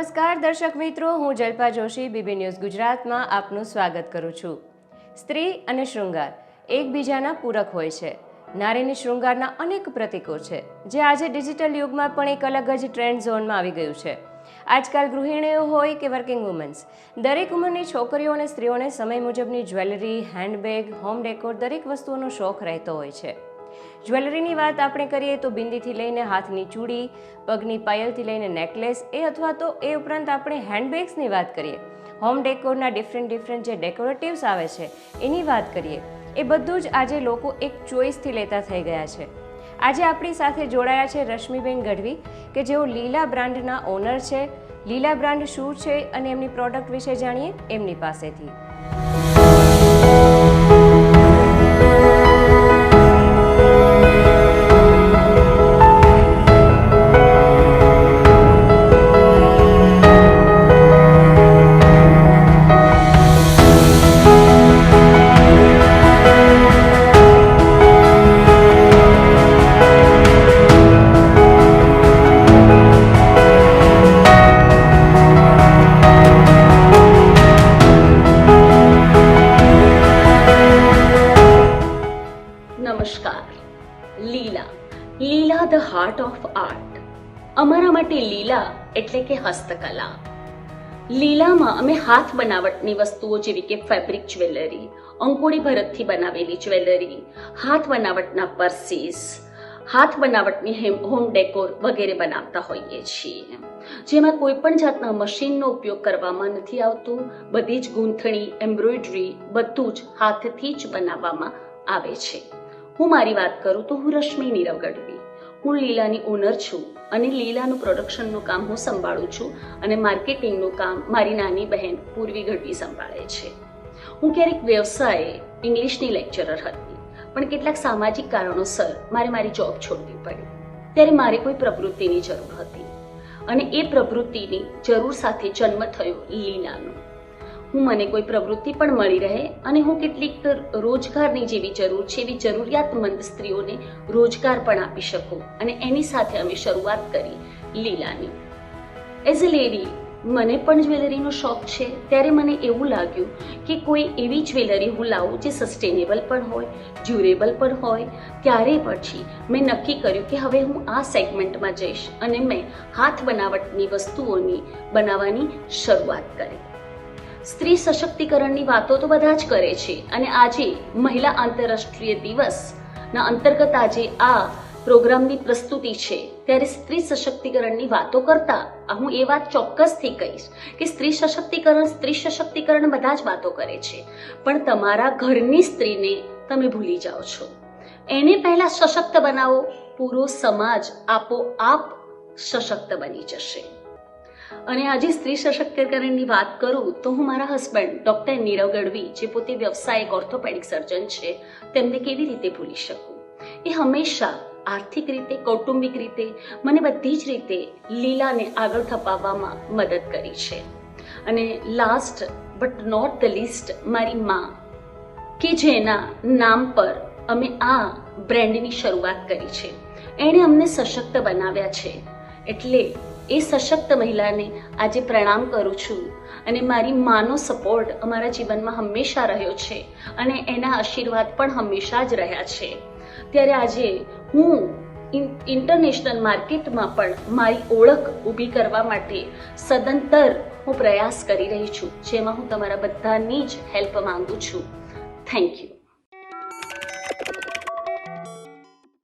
નમસ્કાર, દર્શક મિત્રો. હું જલ્પા જોશી, બીબી ન્યૂઝ ગુજરાતમાં આપનું સ્વાગત કરું છું. સ્ત્રી અને શૃંગાર એકબીજાના પૂરક હોય છે. નારીની શૃંગારના અનેક પ્રતીકો છે, જે આજે ડિજિટલ યુગમાં પણ એક અલગ જ ટ્રેન્ડ ઝોનમાં આવી ગયું છે. આજકાલ ગૃહિણીઓ હોય કે વર્કિંગ વુમન્સ, દરેક ઉંમરની છોકરીઓ અને સ્ત્રીઓને સમય મુજબની જ્વેલરી, હેન્ડબેગ, હોમ ડેકોર દરેક વસ્તુઓનો શોખ રહેતો હોય છે. જ્વેલરીની વાત આપણે કરીએ તો બિંદીથી લઈને હાથની ચૂડી, પગની પાયલથી લઈને નેકલેસ એ અથવા તો એ ઉપરાંત આપણે હેન્ડબેગ્સની વાત કરીએ. હોમ ડેકોરના ડિફરન્ટ ડિફરન્ટ જે ડેકોરેટિવ્સ આવે છે, એની વાત કરીએ. એ બધું જ આજે લોકો એક ચોઈસથી લેતા થઈ ગયા છે. આજે આપણી સાથે જોડાયા છે રશ્મિબેન ગઢવી, કે જેઓ લીલા બ્રાન્ડના ઓનર છે. લીલા બ્રાન્ડ શું છે અને એમની પ્રોડક્ટ વિશે જાણીએ એમની પાસેથી. નમસ્કાર. લીલા. લીલા ધ હાર્ટ ઓફ આર્ટ. અમારા માટે લીલા એટલે કે હસ્તકલા. લીલામાં અમે હાથ બનાવટની વસ્તુઓ જેવી કે ફેબ્રિક જ્વેલરી, અંકોડી ભરતથી બનાવેલી જ્વેલરી, હાથ બનાવટના પર્સીસ, હાથ બનાવટની હેમ- ડેકોર વગેરે બનાવતા હોઈએ છીએ. જેમાં કોઈ પણ જાતના મશીનનો ઉપયોગ કરવામાં નથી આવતો. બધી જ ગૂંથણી, એમ્બ્રોઇડરી બધું જ હાથથી જ બનાવવામાં આવે છે. હું મારી વાત કરું તો હું રશ્મિ નીરવ ગઢવી. હું લીલાની ઓનર છું અને લીલાનું પ્રોડક્શનનું કામ હું સંભાળું છું અને માર્કેટિંગનું કામ મારી નાની બહેન પૂર્વી ગઢવી સંભાળે છે. હું ક્યારેક વ્યવસાયે ઇંગ્લિશની લેક્ચરર હતી, પણ કેટલાક સામાજિક કારણોસર મારે મારી જોબ છોડવી પડી. ત્યારે મારે કોઈ પ્રવૃત્તિની જરૂર હતી અને એ પ્રવૃત્તિની જરૂર સાથે જન્મ થયો લીલાનો. હું મને કોઈ પ્રવૃત્તિ પણ મળી રહે અને હું કેટલીક રોજગારની જેવી જરૂર છે, એવી જરૂરિયાતમંદ સ્ત્રીઓને રોજગાર પણ આપી શકું અને એની સાથે અમે શરૂઆત કરી લીલાની. એઝ અ લેડી મને પણ જ્વેલરીનો શોખ છે. ત્યારે મને એવું લાગ્યું કે કોઈ એવી જ્વેલરી હું લાવું જે સસ્ટેનેબલ પણ હોય ડ્યુરેબલ પણ હોય. ત્યારે પછી મેં નક્કી કર્યું કે હવે હું આ સેગમેન્ટમાં જઈશ અને મેં હાથ બનાવટની વસ્તુઓની બનાવવાની શરૂઆત કરી. સ્ત્રી સશક્તિકરણની વાતો તો બધા જ કરે છે. અને આજે મહિલા આંતરરાષ્ટ્રીય દિવસના અંતર્ગત આજે આ પ્રોગ્રામની પ્રસ્તુતિ છે. ત્યારે સ્ત્રી સશક્તિકરણની વાતો કરતા હું એ વાત ચોક્કસથી કહીશ કે સ્ત્રી સશક્તિકરણ સ્ત્રી સશક્તિકરણ બધા જ વાતો કરે છે. પણ તમારા ઘરની સ્ત્રીને તમે ભૂલી જાઓ છો. એને પહેલા સશક્ત બનાવો, પૂરો સમાજ આપોઆપ સશક્ત બની જશે. અને આજે સ્ત્રી સશક્તિકરણની વાત કરું તો હું મારા હસબન્ડ ડૉક્ટર નીરવ ગઢવી, જે પોતે વ્યવસાયિક ઓર્થોપેડિક સર્જન છે, તેમને કેવી રીતે ભૂલી શકું? એ હંમેશા આર્થિક રીતે, કૌટુંબિક રીતે, મને બધી જ રીતે લીલાને આગળ થપાવવામાં મદદ કરી છે. અને last but not the least મારી માં, કે જેના નામ પર અમે આ બ્રેન્ડની શરૂઆત કરી છે. એણે અમને સશક્ત બનાવ્યા છે. એટલે એ સશક્ત મહિલાને આજે પ્રણામ કરું છું. અને મારી માનો સપોર્ટ અમારા જીવનમાં હંમેશા રહ્યો છે અને એના આશીર્વાદ પણ હંમેશા જ રહ્યા છે. ત્યારે આજે હું ઇન્ટરનેશનલ માર્કેટમાં પણ મારી ઓળખ ઊભી કરવા માટે સદંતર હું પ્રયાસ કરી રહી છું, જેમાં હું તમારા બધાની જ હેલ્પ માંગુ છું. Thank you.